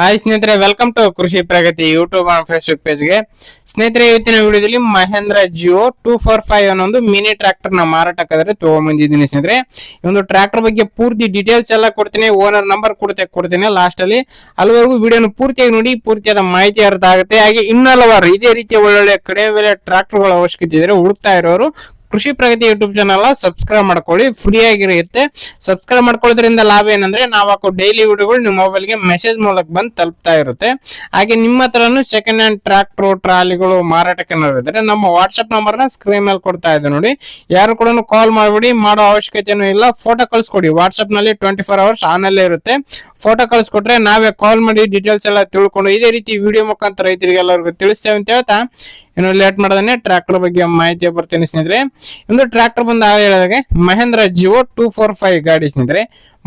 Hi ಸ್ನೇಹಿತರೆ welcome to Krishi Pragati YouTube and Facebook ಪೇಜ್ಗೆ ಸ್ನೇಹಿತರೆ, ಇವತ್ತಿನ ವಿಡಿಯೋದಲ್ಲಿ Mahindra Jivo two four five ಅನ್ನೋ ಒಂದು ಮಿನಿ ಟ್ರಾಕ್ಟರ್ನ ಮಾರಾಟಕ್ಕಾದ್ರೆ ತಗೊಂಬಂದಿದ್ದೀನಿ ಸ್ನೇಹಿತರೆ. ಈ ಒಂದು ಟ್ರಾಕ್ಟರ್ ಬಗ್ಗೆ ಪೂರ್ತಿ ಡೀಟೇಲ್ಸ್ ಎಲ್ಲ ಕೊಡ್ತೀನಿ ಓನರ್ ನಂಬರ್ ಕೊಡ್ತೆ, ಕೊಡ್ತೀನಿ ಲಾಸ್ಟ್ ಅಲ್ಲಿ. ಅಲ್ಲಿವರೆಗೂ ವಿಡಿಯೋನ ಪೂರ್ತಿಯಾಗಿ ನೋಡಿ, ಪೂರ್ತಿಯಾದ ಮಾಹಿತಿ ಅರ್ಥ ಆಗುತ್ತೆ. ಹಾಗೆ ಇನ್ನೂ ಹಲವಾರು ಇದೇ ರೀತಿಯ ಒಳ್ಳೊಳ್ಳೆ ಕಡೆ ಬೆಲೆ ಟ್ರಾಕ್ಟರ್ಗಳ ಅವಶ್ಯಕತೆ ಇದ್ರೆ ಹುಡುಕ್ತಾ ಇರೋರು Krishi Pragati YouTube channel subscribe ಮಾಡ್ಕೊಳ್ಳಿ. ಫ್ರೀ ಆಗಿರುತ್ತೆ. ಸಬ್ಸ್ಕ್ರೈಬ್ ಮಾಡ್ಕೊಳ್ಳೋದ್ರಿಂದ ಲಾಭ ಏನಂದ್ರೆ ನಾವು ಹಾಕೋ ಡೈಲಿ ವಿಡಿಯೋಗಳು ನಿಮ್ಮ ಮೊಬೈಲ್ಗೆ ಮೆಸೇಜ್ ಮೂಲಕ ಬಂದು ತಲುಪ್ತಾ ಇರುತ್ತೆ. ಹಾಗೆ ನಿಮ್ಮ ಹತ್ರನೂ ಸೆಕೆಂಡ್ ಹ್ಯಾಂಡ್ ಟ್ರಾಕ್ಟರ್ ಟ್ರಾಲಿಗಳು, ಮಾರಾಟಕ್ಕೆ ಇದ್ರೆ ನಮ್ಮ ವಾಟ್ಸ್ಆಪ್ ನಂಬರ್ನ ಸ್ಕ್ರೀನ್ ಮೇಲೆ ಕೊಡ್ತಾ ಇದೆ ನೋಡಿ. ಯಾರು ಕೂಡ ಕಾಲ್ ಮಾಡ್ಬಿಡಿ. ಮಾಡೋ ಅವಶ್ಯಕತೆನೂ ಇಲ್ಲ. ಫೋಟೋ ಕಳಿಸ್ಕೊಡಿ. ವಾಟ್ಸ್ಆಪ್ನಲ್ಲಿ ಟ್ವೆಂಟಿ ಫೋರ್ ಅವರ್ಸ್ ಆನ್ ಅಲ್ಲೇ ಇರುತ್ತೆ. ಫೋಟೋ ಕಳಿಸ್ಕೊಟ್ರೆ ನಾವೇ ಕಾಲ್ ಮಾಡಿ ಡೀಟೇಲ್ಸ್ ಎಲ್ಲ ತಿಳ್ಕೊಂಡು, ಇದೇ ರೀತಿ ವಿಡಿಯೋ ಮುಖಾಂತರ ರೈತರಿಗೆ ಎಲ್ಲರಿಗೂ ತಿಳಿಸ್ತೇವೆ ಅಂತ ಹೇಳ್ತಾ. ಇನ್ನು ಲೇಟ್ ಮಾಡದೇ ಟ್ರ್ಯಾಕ್ಟರ್ ಬಗ್ಗೆ ಮಾಹಿತಿ ಬರ್ತೀನಿ ಸ್ನೇಹಿತರೆ. ಒಂದು ಟ್ರ್ಯಾಕ್ಟರ್ ಬಂದು ಹೇಳಿದಾಗೆ, Mahindra Jivo two four five ಗಾಡಿ ಸ್ನೇಹಿತರೆ.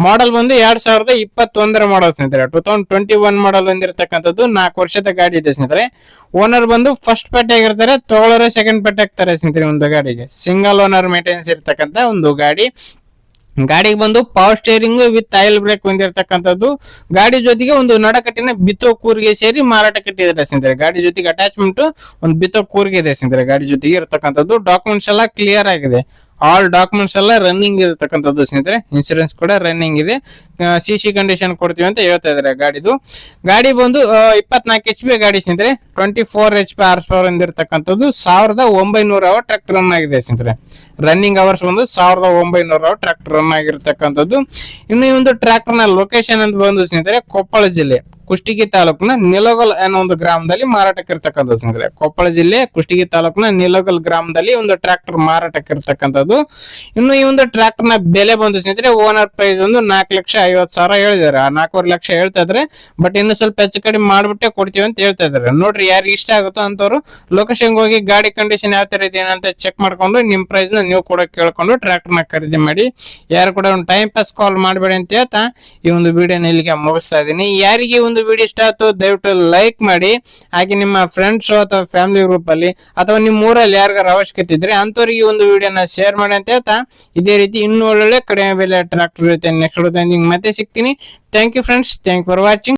ಮಾಡೆಲ್ ಬಂದು ಎರಡ್ ಸಾವಿರದ ಇಪ್ಪತ್ತೊಂದರ ಮಾಡಲ್ ಸ್ನೇಹಿತರೆ. Two thousand twenty one model ಬಂದಿರತಕ್ಕಂಥದ್ದು ನಾಲ್ಕು ವರ್ಷದ ಗಾಡಿ ಇದೆ ಸ್ನೇಹಿತರೆ. ಓನರ್ ಬಂದು ಫಸ್ಟ್ ಪೆಟ್ಟೆ ಆಗಿರ್ತಾರೆ, ತಗೊಳ್ಳೋರೆ ಸೆಕೆಂಡ್ ಪೆಟ್ಟೆ ಆಗ್ತಾರೆ ಸ್ನೇಹಿತರೆ ಒಂದು ಗಾಡಿಗೆ. ಸಿಂಗಲ್ ಓನರ್ ಮೇಂಟೆನೆನ್ಸ್ ಇರ್ತಕ್ಕಂಥ ಒಂದು ಗಾಡಿ. ಗಾಡಿಗೆ ಬಂದು power steering with oil brake ಹೊಂದಿರತಕ್ಕಂಥದ್ದು. ಗಾಡಿ ಜೊತೆಗೆ ಒಂದು ನಡಕಟ್ಟಿನ ಬಿತ್ತೋ ಕೂರಿಗೆ ಸೇರಿ ಮಾರಾಟ ಕಟ್ಟಿದ್ದಾರೆ ಸ್ನೇಹಿತರೆ ಗಾಡಿ ಜೊತೆಗೆ ಅಟ್ಯಾಚ್ಮೆಂಟ್ ಒಂದು ಬಿತ್ತೋ ಕೂರಿಗೆ ಇದೆ ಸ್ನೇಹಿತರೆ ಗಾಡಿ ಜೊತೆಗೆ ಇರತಕ್ಕಂಥದ್ದು ಡಾಕ್ಯುಮೆಂಟ್ಸ್ ಎಲ್ಲ ಕ್ಲಿಯರ್ ಆಗಿದೆ. ಆಲ್ ಡಾಕ್ಯುಮೆಂಟ್ಸ್ ಎಲ್ಲ ರನ್ನಿಂಗ್ ಇರತಕ್ಕಂಥದ್ದು ಸ್ನೇಹಿತರೆ. ಇನ್ಸೂರೆನ್ಸ್ ಕೂಡ ರನ್ನಿಂಗ್ ಇದೆ. ಸಿ ಸಿ ಕಂಡೀಷನ್ ಕೊಡ್ತೀವಿ ಅಂತ ಹೇಳ್ತಾ ಇದಾರೆ ಗಾಡಿದು. ಗಾಡಿ ಬಂದು ಇಪ್ಪತ್ನಾಲ್ಕು ಎಚ್ ಪಿ ಗಾಡಿ ಸ್ನೇಹಿತರೆ. Twenty four H P horse power ಹೊಂದಿರತಕ್ಕಂಥದ್ದು ಸಾವಿರದ ಒಂಬೈನೂರ ಅವರ್ ಟ್ರ್ಯಾಕ್ಟರ್ ರನ್ ಆಗಿದೆ ಸ್ನೇಹಿತರೆ. ರನ್ನಿಂಗ್ ಅವರ್ಸ್ ಬಂದು ಸಾವಿರದ ಒಂಬೈನೂರ ಅವರ್ ಟ್ರ್ಯಾಕ್ಟರ್ ರನ್ ಆಗಿರ್ತಕ್ಕಂಥದ್ದು. ಇನ್ನು ಈ ಒಂದು ಟ್ರ್ಯಾಕ್ಟರ್ನ ಲೊಕೇಶನ್ ಅಂತ ಬಂದು ಸ್ನೇಹಿತರೆ, ಕೊಪ್ಪಳ ಜಿಲ್ಲೆ. ಕುಷ್ಟಗಿ ತಾಲೂಕಿನ ನಿಲೋಗಲ್ ಅನ್ನೋ ಒಂದು ಗ್ರಾಮದಲ್ಲಿ ಮಾರಾಟಕ್ಕೆ ಇರ್ತಕ್ಕಂಥದ್ದು ಸ್ನೇಹಿತರೆ ಕೊಪ್ಪಳ ಜಿಲ್ಲೆ ಕುಷ್ಟಗಿ ತಾಲೂಕಿನ ನಿಲೋಗಲ್ ಗ್ರಾಮದಲ್ಲಿ ಒಂದು ಟ್ರ್ಯಾಕ್ಟರ್ ಮಾರಾಟಕ್ಕೆ ಇರ್ತಕ್ಕಂಥದ್ದು. ಇನ್ನು ಈ ಒಂದು ಟ್ರ್ಯಾಕ್ಟರ್ನ ಬೆಲೆ ಬಂದು ಸ್ನೇಹಿತರೆ ಓನರ್ ಪ್ರೈಸ್ ಒಂದು ನಾಲ್ಕು ಲಕ್ಷ ಐವತ್ತು ಸಾವಿರ ಹೇಳಿದಾರೆ ಆ ನಾಲ್ಕೂವರೆ ಲಕ್ಷ ಹೇಳ್ತಾ ಇದ್ರೆ ಬಟ್ ಇನ್ನು ಸ್ವಲ್ಪ ಹೆಚ್ಚು ಕಡಿಮೆ ಮಾಡ್ಬಿಟ್ಟೆ ಕೊಡ್ತೀವಿ ಅಂತ ಹೇಳ್ತಾ ಇದ್ದಾರೆ. ನೋಡ್ರಿ ಯಾರಿಗೆ ಇಷ್ಟ ಆಗುತ್ತೋ ಅಂತವ್ರು ಲೊಕೇಶನ್ ಹೋಗಿ ಗಾಡಿ ಕಂಡೀಷನ್ ಯಾವ ತರ ಇದೆ ಏನಂತ ಚೆಕ್ ಮಾಡ್ಕೊಂಡು ನಿಮ್ ಪ್ರೈಸ್ನ ನೀವು ಕೂಡ ಕೇಳ್ಕೊಂಡು ಟ್ರ್ಯಾಕ್ಟರ್ನ ಖರೀದಿ ಮಾಡಿ. ಯಾರು ಕೂಡ ಒಂದು ಟೈಮ್ ಪಾಸ್ ಕಾಲ್ ಮಾಡಬೇಡಿ ಅಂತ ಹೇಳ್ತಾ ಈ ಒಂದು ವಿಡಿಯೋನ ಇಲ್ಲಿಗೆ ಮುಗಿಸ್ತಾ ಇದ್ದೀನಿ. ಯಾರಿಗೆ ಈ ಒಂದು ವಿಡಿಯೋ ಇಷ್ಟ ಆಯ್ತು, ದಯವಿಟ್ಟು ಲೈಕ್ ಮಾಡಿ. ಹಾಗೆ ನಿಮ್ಮ ಫ್ರೆಂಡ್ಸ್ ಅಥವಾ ಫ್ಯಾಮಿಲಿ ಗ್ರೂಪ್ ಅಲ್ಲಿ ಅಥವಾ ನಿಮ್ಮ ಊರಲ್ಲಿ ಯಾರಿಗಾರ ಅವಶ್ಯಕತೆ ಇದ್ರೆ ಅಂತವ್ರಿಗೆ ಒಂದು ವಿಡಿಯೋನ ಶೇರ್ ಮಾಡಿ ಅಂತ ಹೇಳ್ತಾ, ಇದೇ ರೀತಿ ಇನ್ನೂ ಒಳ್ಳೊಳ್ಳೆ ಕಡಿಮೆ ಬೆಲೆ ಟ್ರಾಕ್ಟರ್ ಜೊತೆ ನೆಕ್ಸ್ಟ್ ಮತ್ತೆ ಸಿಗ್ತೀನಿ. Thank you friends thank for watching